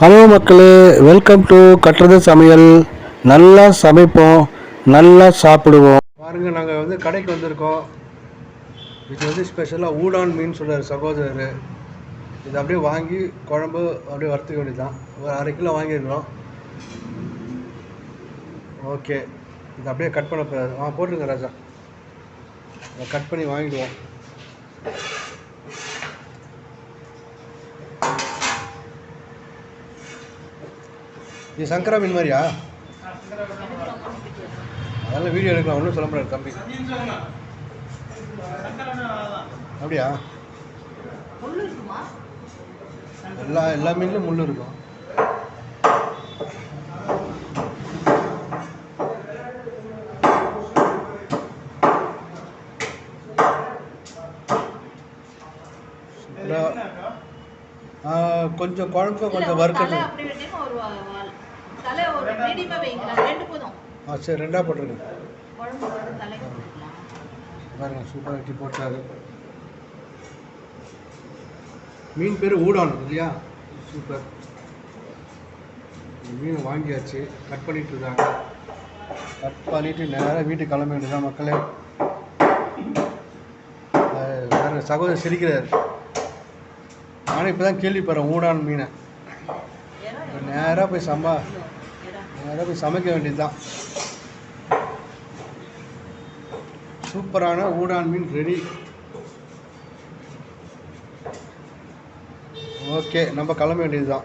Hello மக்களே welcome to கட்டுறது சமையல். நல்லா சமைப்போம் நல்லா சாப்பிடுவோம். பாருங்க நாங்கள் வந்து கடைக்கு வந்திருக்கோம். இது வந்து ஸ்பெஷலாக ஊடான் மீன் சொல்கிறார் சகோதரர். இது அப்படியே வாங்கி குழம்பு அப்படியே வறுத்துக்க வேண்டியதுதான். ஒரு அரை கிலோ வாங்கியிருக்கிறோம் ஓகே. இது அப்படியே கட் பண்ண போகிறாரு ஆ போட்டுருங்க ராஜா. கட் பண்ணி வாங்கிடுவோம். இது சங்கரா மீன் மாதிரியா? அதெல்லாம் வீடியோ எடுக்கலாம். ஒன்றும் சொல்ல முடியாது தம்பி. அப்படியா? எல்லா எல்லா மீன்லையும் முள் இருக்கும். கொஞ்சம் குழம்பு கொஞ்சம் தலை தலை ஒரு மீடியமா ரெண்டு போதும். ஆ சரி ரெண்டாக போட்டுருங்க. குழம்பு பாருங்க சூப்பராக வெட்டி போட்டாரு. மீன் பேர் ஊடான் இல்லையா? சூப்பர். மீனை வாங்கியாச்சு கட் பண்ணிட்டு இருக்காங்க. கட் பண்ணிட்டு நேராக வீட்டுக்கு கிளம்ப வேண்டியதான் மக்களே. வேற சகோதரர் சிரிக்கிறார். நானும் இப்போ தான் கேள்விப்படுறேன் ஊடான் மீனை. நேராக போய் சம்பா. நேராக போய் சமைக்க வேண்டியதுதான். சூப்பரான ஊடான் மீன் ரெடி ஓகே நம்ம கிளம்ப வேண்டியதுதான்.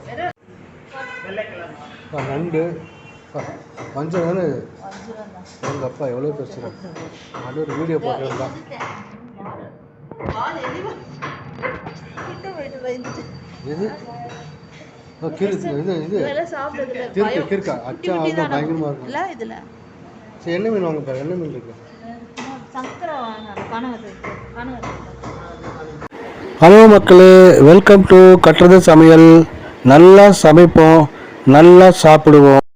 ஆ, நண்டு. மஞ்சள் தானே? எங்கள் அப்பா எவ்வளோ பேசுகிறேன் அது ஒரு வீடியோ போட்டுருந்தான். எது? இது இது. இதெல்லாம் சாப்பிடுறதுல கிறுக்கு பயம். கிறுக்கா குட்டி அச்சா குட்டி அது தானே. பயங்கரமாக இருக்கும் இல்ல இதுல. சரி என்ன மீன் வாங்க பாரு? என்ன மீன் இருக்கு? ஹலோ மக்களே வெல்கம் டு கட்டுறது சமையல். நல்லா சமைப்போம் நல்லா சாப்பிடுவோம்.